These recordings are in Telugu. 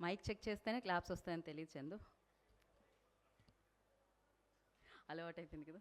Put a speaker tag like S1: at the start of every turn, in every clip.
S1: మైక్ చెక్ చేస్తేనే క్లాప్స్ వస్తాయని తెలియదు చందు. అలవాటు అయిపోయింది కదా.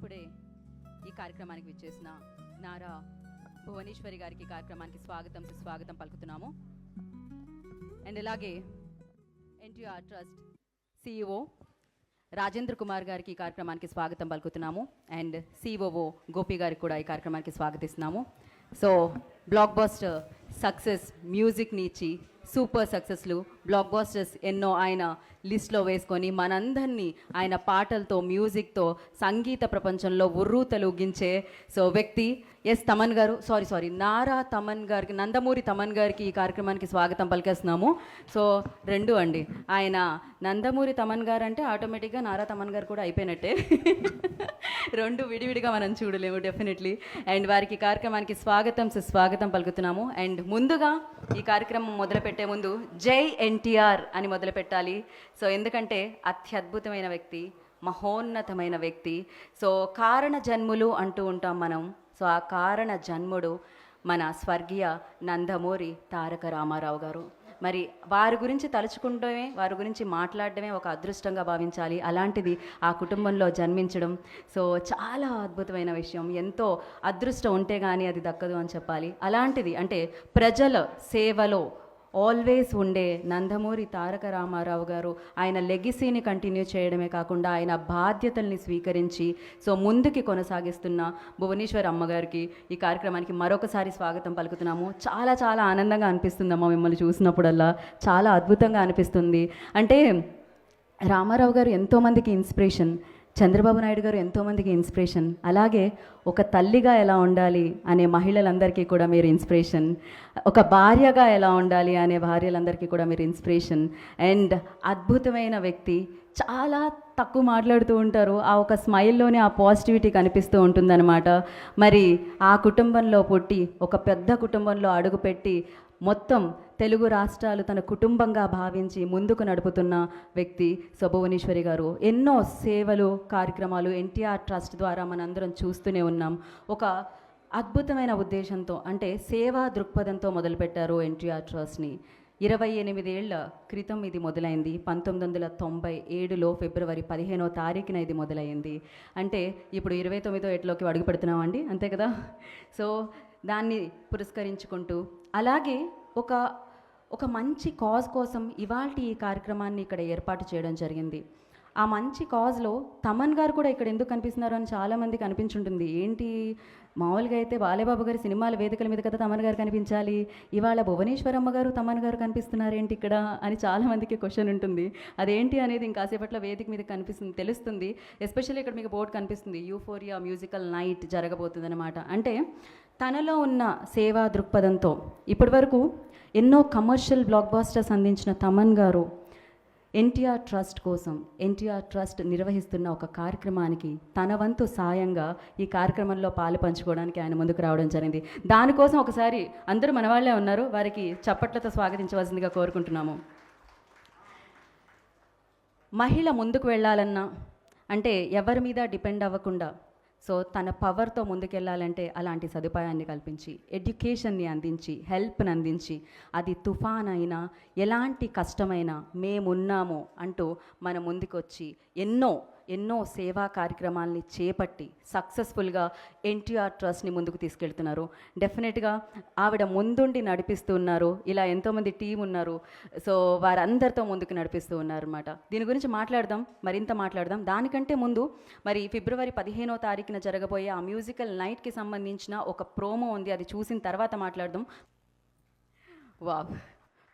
S1: ఇప్పుడే ఈ కార్యక్రమానికి విచ్చేసిన నారా భువనేశ్వరి గారికి కార్యక్రమానికి స్వాగతం సుస్వాగతం పలుకుతున్నాము. అండ్ ఇలాగే ఎన్టీఆర్ ట్రస్ట్ సిఇఓ రాజేంద్ర కుమార్ గారికి ఈ కార్యక్రమానికి స్వాగతం పలుకుతున్నాము. అండ్ సిఓఓ గోపి గారికి కూడా ఈ కార్యక్రమానికి స్వాగతిస్తున్నాము. సో బ్లాక్ బాస్టర్ సక్సెస్ మ్యూజిక్ని ఇచ్చి సూపర్ సక్సెస్లు బ్లాక్ బాస్టర్స్ ఎన్నో ఆయన లిస్ట్లో వేసుకొని మనందరినీ ఆయన పాటలతో మ్యూజిక్తో సంగీత ప్రపంచంలో ఉర్రూ తలూగించే సో వ్యక్తి ఎస్ తమన్ గారు. సారీ సారీ నారా తమన్ గారికి నందమూరి తమన్ గారికి ఈ కార్యక్రమానికి స్వాగతం పలికేస్తున్నాము. సో రెండు అండి. ఆయన నందమూరి తమన్ గారు అంటే ఆటోమేటిక్గా నారా తమన్ గారు కూడా అయిపోయినట్టే. రెండు విడివిడిగా మనం చూడలేము డెఫినెట్లీ అండ్ వారికి కార్యక్రమానికి స్వాగతం సుస్వాగతం పలుకుతున్నాము. అండ్ ముందుగా ఈ కార్యక్రమం మొదలుపెట్టే ముందు జై ఎన్టీఆర్ అని మొదలు పెట్టాలి సో ఎందుకంటే అత్యద్భుతమైన వ్యక్తి మహోన్నతమైన వ్యక్తి. సో కారణ జన్ములు అంటూ ఉంటాం మనం. సో ఆ కారణ జన్ముడు మన స్వర్గీయ నందమూరి తారక రామారావు గారు. మరి వారి గురించి తలుచుకుంటమే వారి గురించి మాట్లాడడమే ఒక అదృష్టంగా భావించాలి. అలాంటిది ఆ కుటుంబంలో జన్మించడం. సో చాలా అద్భుతమైన విషయం. ఎంతో అదృష్టం ఉంటే కానీ అది దక్కదు అని చెప్పాలి. అలాంటిది అంటే ప్రజల సేవలో ఆల్వేస్ ఉండే నందమూరి తారక రామారావు గారు ఆయన లెగసీని కంటిన్యూ చేయడమే కాకుండా ఆయన బాధ్యతల్ని స్వీకరించి సో ముందుకి కొనసాగిస్తున్న భువనేశ్వర్ అమ్మగారికి ఈ కార్యక్రమానికి మరొకసారి స్వాగతం పలుకుతున్నాము. చాలా చాలా ఆనందంగా అనిపిస్తుందమ్మా మిమ్మల్ని చూసినప్పుడల్లా. చాలా అద్భుతంగా అనిపిస్తుంది. అంటే రామారావు గారు ఎంతోమందికి ఇన్స్పిరేషన్. చంద్రబాబు నాయుడు గారు ఎంతోమందికి ఇన్స్పిరేషన్. అలాగే ఒక తల్లిగా ఎలా ఉండాలి అనే మహిళలందరికీ కూడా మీరు ఇన్స్పిరేషన్. ఒక భార్యగా ఎలా ఉండాలి అనే భార్యలందరికీ కూడా మీరు ఇన్స్పిరేషన్. అండ్ అద్భుతమైన వ్యక్తి. చాలా తక్కువ మాట్లాడుతూ ఉంటారు. ఆ ఒక స్మైల్లోనే ఆ పాజిటివిటీ కనిపిస్తూ ఉంటుందన్నమాట. మరి ఆ కుటుంబంలో పుట్టి ఒక పెద్ద కుటుంబంలో అడుగుపెట్టి మొత్తం తెలుగు రాష్ట్రాలు తన కుటుంబంగా భావించి ముందుకు నడుపుతున్న వ్యక్తి సుభువనేశ్వరి గారు. ఎన్నో సేవలు కార్యక్రమాలు ఎన్టీఆర్ ట్రస్ట్ ద్వారా మనందరం చూస్తూనే ఉన్నాం. ఒక అద్భుతమైన ఉద్దేశంతో అంటే సేవా దృక్పథంతో మొదలుపెట్టారు ఎన్టీఆర్ ట్రస్ట్ని. ఇరవై ఎనిమిదేళ్ళ క్రితం ఇది మొదలైంది. పంతొమ్మిది వందల తొంభై ఏడులో ఫిబ్రవరి పదిహేనో తారీఖున ఇది మొదలైంది. అంటే ఇప్పుడు ఇరవై తొమ్మిదో ఎట్లోకి అడుగు పెడుతున్నామండి? అంతే కదా? సో దాన్ని పురస్కరించుకుంటూ. అలాగే ఒక ఒక మంచి కాజ్ కోసం ఇవాళ ఈ కార్యక్రమాన్ని ఇక్కడ ఏర్పాటు చేయడం జరిగింది. ఆ మంచి కాజ్లో తమన్ గారు కూడా ఇక్కడ ఎందుకు కనిపిస్తున్నారు అని చాలామందికి అనిపించుంటుంది. ఏంటి? మామూలుగా అయితే బాలేబాబు గారి సినిమాల వేదికల మీద కదా తమన్ గారు కనిపించాలి. ఇవాళ భువనేశ్వరమ్మ గారు తమన్ గారు కనిపిస్తున్నారు ఏంటి ఇక్కడ అని చాలామందికి క్వశ్చన్ ఉంటుంది. అదేంటి అనేది ఇంకాసేపట్లో వేదిక మీద కనిపిస్తుంది తెలుస్తుంది. ఎస్పెషల్లీ ఇక్కడ మీకు బోర్డు కనిపిస్తుంది. యూఫోరియా మ్యూజికల్ నైట్ జరగబోతుంది అనమాట అంటే తనలో ఉన్న సేవా దృక్పథంతో ఇప్పటివరకు ఎన్నో కమర్షియల్ బ్లాక్ బాస్టర్స్ అందించిన తమన్ గారు ఎన్టీఆర్ ట్రస్ట్ కోసం ఎన్టీఆర్ ట్రస్ట్ నిర్వహిస్తున్న ఒక కార్యక్రమానికి తన వంతు సాయంగా ఈ కార్యక్రమంలో పాలు పంచుకోవడానికి ఆయన ముందుకు రావడం జరిగింది. దానికోసం ఒకసారి అందరూ మన వాళ్ళే ఉన్నారు. వారికి చప్పట్లతో స్వాగతించవలసిందిగా కోరుకుంటున్నాము. మహిళ ముందుకు వెళ్ళాలన్నా అంటే ఎవరి మీద డిపెండ్ అవ్వకుండా సో తన పవర్తో ముందుకెళ్ళాలంటే అలాంటి సదుపాయాన్ని కల్పించి ఎడ్యుకేషన్ని అందించి హెల్ప్ని అందించి అది తుఫాన్ అయినా ఎలాంటి కష్టమైనా మేమున్నాము అంటూ మన ముందుకొచ్చి ఎన్నో ఎన్నో సేవా కార్యక్రమాల్ని చేపట్టి సక్సెస్ఫుల్గా ఎన్టీఆర్ ట్రస్ట్ని ముందుకు తీసుకెళ్తున్నారు. డెఫినెట్గా ఆవిడ ముందుండి నడిపిస్తూ ఉన్నారు. ఇలా ఎంతోమంది టీం ఉన్నారు. సో వారందరితో ముందుకు నడిపిస్తూ ఉన్నారు అనమాట దీని గురించి మాట్లాడదాం. మరింత మాట్లాడదాం. దానికంటే ముందు మరి ఫిబ్రవరి పదిహేనో తారీఖున జరగబోయే ఆ మ్యూజికల్ నైట్కి సంబంధించిన ఒక ప్రోమో ఉంది. అది చూసిన తర్వాత మాట్లాడదాం. వా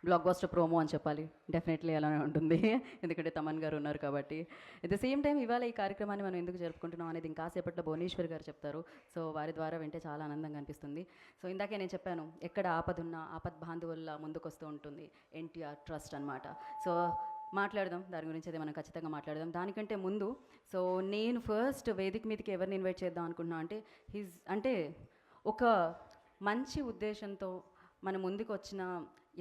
S1: బ్లాక్ బాస్టర్ ప్రోమో అని చెప్పాలి. డెఫినెట్లీ అలానే ఉంటుంది. ఎందుకంటే తమన్ గారు ఉన్నారు కాబట్టి. ఎట్ ద సేమ్ టైం ఇవాళ ఈ కార్యక్రమాన్ని మనం ఎందుకు జరుపుకుంటున్నాం అనేది ఇంకాసేపట్లో భువనేశ్వర్ గారు చెప్తారు. సో వారి ద్వారా వింటే చాలా ఆనందంగా అనిపిస్తుంది. సో ఇందాకే నేను చెప్పాను ఎక్కడ ఆపదున్నా ఆపద్ బాంధవుల్లా ముందుకొస్తూ ఉంటుంది. ఎన్టీఆర్ ట్రస్ట్ అన్నమాట. సో మాట్లాడదాం దాని గురించి అదే మనం ఖచ్చితంగా మాట్లాడదాం. దానికంటే ముందు సో నేను ఫస్ట్ వేదిక మీదకి ఎవరిని ఇన్వైట్ చేద్దాం అనుకున్నా అంటే హిజ్ అంటే ఒక మంచి ఉద్దేశంతో మన ముందుకు వచ్చిన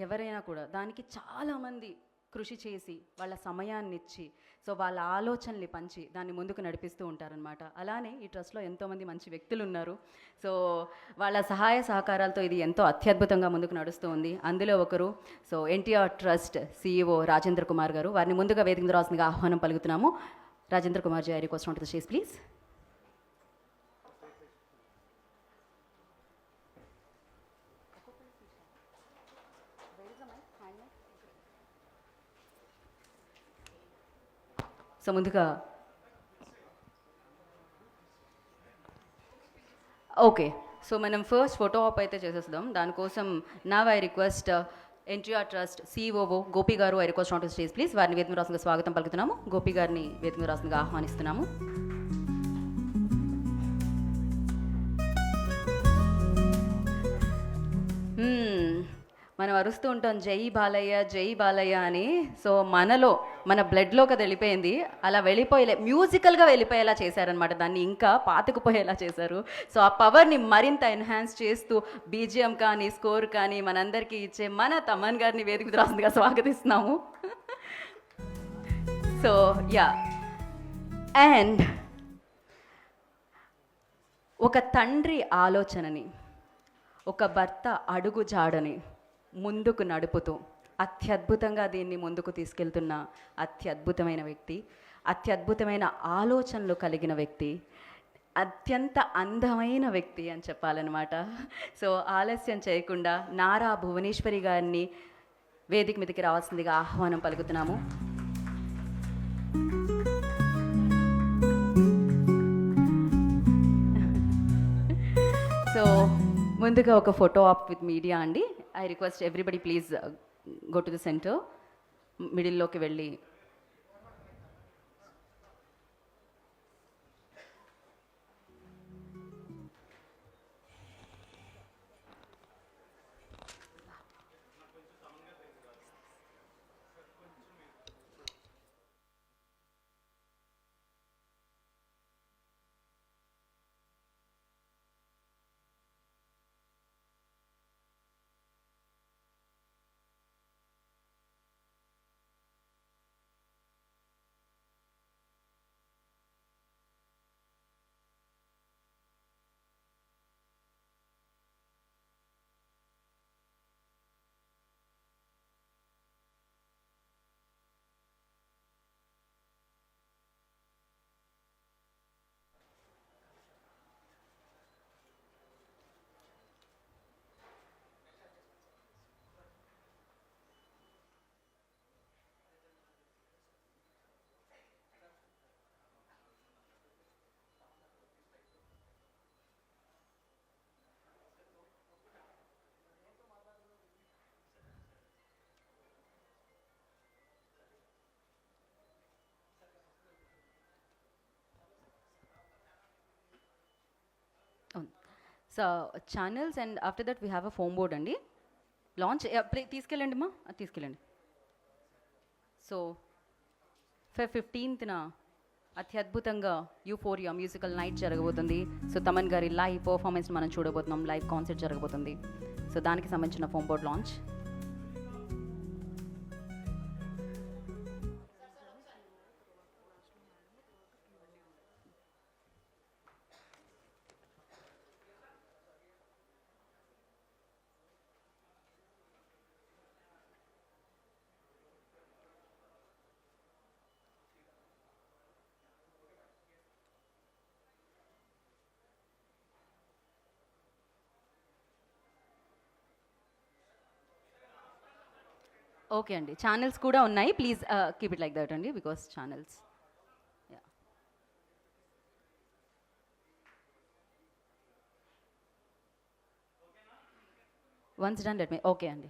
S1: ఎవరైనా కూడా దానికి చాలామంది కృషి చేసి వాళ్ళ సమయాన్ని ఇచ్చి సో వాళ్ళ ఆలోచనల్ని పంచి దాన్ని ముందుకు నడిపిస్తూ ఉంటారనమాట అలానే ఈ ట్రస్ట్లో ఎంతోమంది మంచి వ్యక్తులు ఉన్నారు సో వాళ్ళ సహాయ సహకారాలతో ఇది ఎంతో అత్యద్భుతంగా ముందుకు నడుస్తూ ఉంది. అందులో ఒకరు so NTR trust CEO Rajendra Kumar గారు. వారిని ముందుగా వేదిక రావాల్సిందిగా ఆహ్వానం పలుకుతున్నాము. రాజేంద్ర కుమార్ జీ ఐ రిక్వెస్ట్ ఉంటుంది చేసి ప్లీజ్ సో ముందుగా ఓకే సో మనం ఫస్ట్ ఫోటో ఆప్ అయితే చేసేద్దాం దానికోసం నా I request NTR trust COO Gopi గారు I request not stage please వారిని వేదిక రాసంగా స్వాగతం పలుకుతున్నాము. గోపి గారిని వేదిక రాసంగా ఆహ్వానిస్తున్నాము. Hmm, మనం అరుస్తూ ఉంటాం జై బాలయ్య జై బాలయ్య అని. సో మనలో మన బ్లడ్లోకి అది వెళ్ళిపోయింది. అలా వెళ్ళిపోయే మ్యూజికల్గా వెళ్ళిపోయేలా చేశారనమాట దాన్ని ఇంకా పాతుకుపోయేలా చేశారు. సో ఆ పవర్ని మరింత ఎన్హాన్స్ చేస్తూ బీజిఎం కానీ స్కోర్ కానీ మనందరికీ ఇచ్చే మన తమన్ గారిని వేదిక రాసుగా స్వాగతిస్తున్నాము. సో యా అండ్ ఒక తండ్రి ఆలోచనని ఒక భర్త అడుగు జాడని ముందుకు నడుపుతూ అత్యద్భుతంగా దీన్ని ముందుకు తీసుకెళ్తున్న అత్యద్భుతమైన వ్యక్తి అత్యద్భుతమైన ఆలోచనలు కలిగిన వ్యక్తి అత్యంత అందమైన వ్యక్తి అని చెప్పాలన్నమాట. సో ఆలస్యం చేయకుండా నారా భువనేశ్వరి గారిని వేదిక మీదకి రావాల్సిందిగా ఆహ్వానం పలుకుతున్నాము. సో ముందుగా ఒక ఫోటో ఆప్ విత్ మీడియా అండి. I request everybody please go to the centre మిడిల్లోకి వెళ్ళి channels and after that we have a foam board అండి. లాంచ్ తీసుకెళ్ళండి మా. తీసుకెళ్ళండి. సో ఫెబ్ ఫిఫ్టీన్త్న అత్యద్భుతంగా యూఫోరియా మ్యూజికల్ నైట్ జరగబోతుంది. సో తమన్ గారి లైవ్ పర్ఫార్మెన్స్ మనం చూడబోతున్నాం. లైవ్ కాన్సర్ట్ జరగబోతుంది. సో దానికి సంబంధించిన ఫోమ్ బోర్డ్ లాంచ్ ఓకే అండి. ఛానల్స్ కూడా ఉన్నాయి. Please keep it like that అండి because channels once done let me okay అండి.